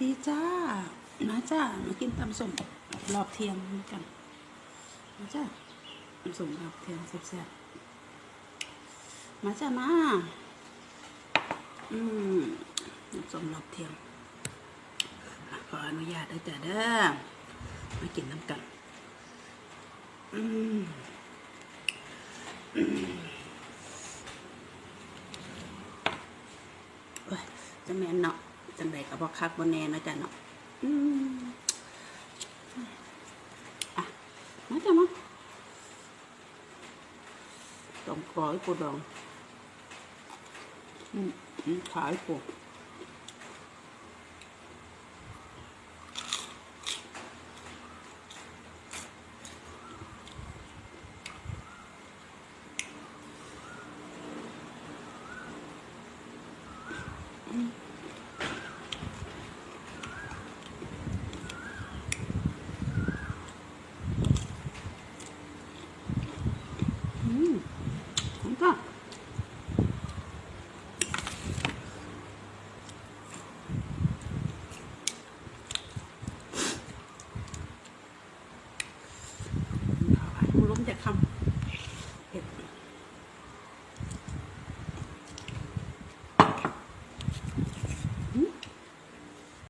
ดีจ้า มาจ้า มากินตำส้มรอบเทียงกัน มาจ้าตำส้มรอบเทียงแซ่บๆมาจ้ามา อืมตำส้มรอบเทียงอะขออนุญาตได้จ้ะเด้อ มากินน้ำกัน อืมโอ้ยจะแม่นเนาะ จังไดกับบ่คักบนแน่นะจ๊ะเนาะอะมาจ้ะมาต้องกรอยปูดองอืมขายปู嗯。Mm. ผมก็ล้มจะคำ